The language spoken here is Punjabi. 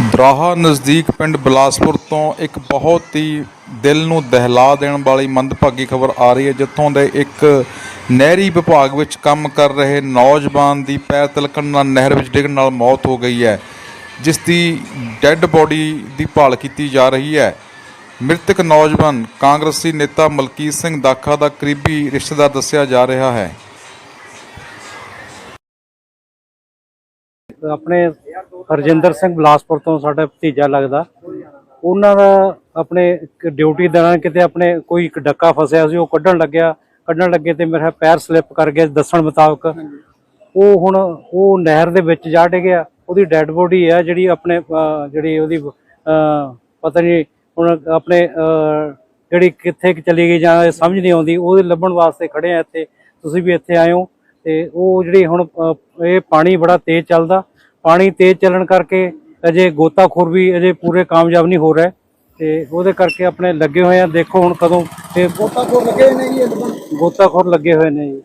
ਦਰਾਹਾ ਨਜ਼ਦੀਕ ਪਿੰਡ ਬਿਲਾਸਪੁਰ ਤੋਂ ਇੱਕ ਬਹੁਤ ਹੀ ਦਿਲ ਨੂੰ ਦਹਿਲਾ ਦੇਣ ਵਾਲੀ ਮੰਦਭਾਗੀ ਖਬਰ ਆ ਰਹੀ ਹੈ, ਜਿੱਥੋਂ ਦੇ ਇੱਕ ਨਹਿਰੀ ਵਿਭਾਗ ਵਿੱਚ ਕੰਮ ਕਰ ਰਹੇ ਨੌਜਵਾਨ ਦੀ ਪੈਰ ਤਿਲਕਣ ਨਾਲ ਨਹਿਰ ਵਿੱਚ ਡਿੱਗਣ ਨਾਲ ਮੌਤ ਹੋ ਗਈ ਹੈ, ਜਿਸ ਦੀ ਡੈੱਡ ਬੋਡੀ ਦੀ ਭਾਲ ਕੀਤੀ ਜਾ ਰਹੀ ਹੈ। ਮ੍ਰਿਤਕ ਨੌਜਵਾਨ ਕਾਂਗਰਸੀ ਨੇਤਾ ਮਲਕੀਤ ਸਿੰਘ ਦਾਖਾ ਦਾ ਕਰੀਬੀ ਰਿਸ਼ਤੇਦਾਰ ਦੱਸਿਆ ਜਾ ਰਿਹਾ ਹੈ। ਆਪਣੇ ਹਰਜਿੰਦਰ ਸਿੰਘ ਬਲਾਸਪੁਰ ਤੋਂ ਸਾਡਾ ਭਤੀਜਾ ਲੱਗਦਾ। ਉਹਨਾਂ ਦਾ ਆਪਣੇ ਡਿਊਟੀ ਦੌਰਾਨ ਕਿਤੇ ਆਪਣੇ ਕੋਈ ਇੱਕ ਡੱਕਾ ਫਸਿਆ ਸੀ, ਉਹ ਕੱਢਣ ਲੱਗਿਆ। ਕੱਢਣ ਲੱਗੇ ਤੇ ਮੇਰਾ ਪੈਰ ਸਲਿੱਪ ਕਰ ਗਿਆ ਦੱਸਣ ਮੁਤਾਬਕ। ਉਹ ਹੁਣ ਉਹ ਨਹਿਰ ਦੇ ਵਿੱਚ ਜਾ ਡਿੱਗਿਆ। ਉਹਦੀ ਡੈੱਡ ਬੋਡੀ ਹੈ ਜਿਹੜੀ ਆਪਣੇ ਜਿਹੜੀ ਉਹਦੀ ਪਤਾ ਨਹੀਂ ਹੁਣ ਆਪਣੇ ਜਿਹੜੀ ਕਿੱਥੇ ਚਲੀ ਗਈ ਜਾਂ ਇਹ ਸਮਝ ਨਹੀਂ ਆਉਂਦੀ। ਉਹਦੇ ਲੱਭਣ ਵਾਸਤੇ ਖੜੇ ਆ ਇੱਥੇ। ਤੁਸੀਂ ਵੀ ਇੱਥੇ ਆਏ ਹੋ ਤੇ ਉਹ ਜਿਹੜੀ ਹੁਣ ਇਹ ਪਾਣੀ ਬੜਾ ਤੇਜ਼ ਚੱਲਦਾ। ਪਾਣੀ ਤੇਜ਼ ਚੱਲਣ ਕਰਕੇ ਅਜੇ ਗੋਤਾਖੋਰ ਵੀ ਅਜੇ ਪੂਰੇ ਕਾਮਯਾਬ ਨਹੀਂ ਹੋ ਰਹੇ ਤੇ ਉਹਦੇ ਕਰਕੇ ਆਪਣੇ ਲੱਗੇ ਹੋਏ ਆ। ਦੇਖੋ ਹੁਣ ਕਦੋਂ ਤੇ ਗੋਤਾਖੋਰ ਲੱਗੇ ਹੋਏ ਨੇ ਜੀ ਗੋਤਾਖੋਰ ਲੱਗੇ ਹੋਏ ਨੇ ਜੀ।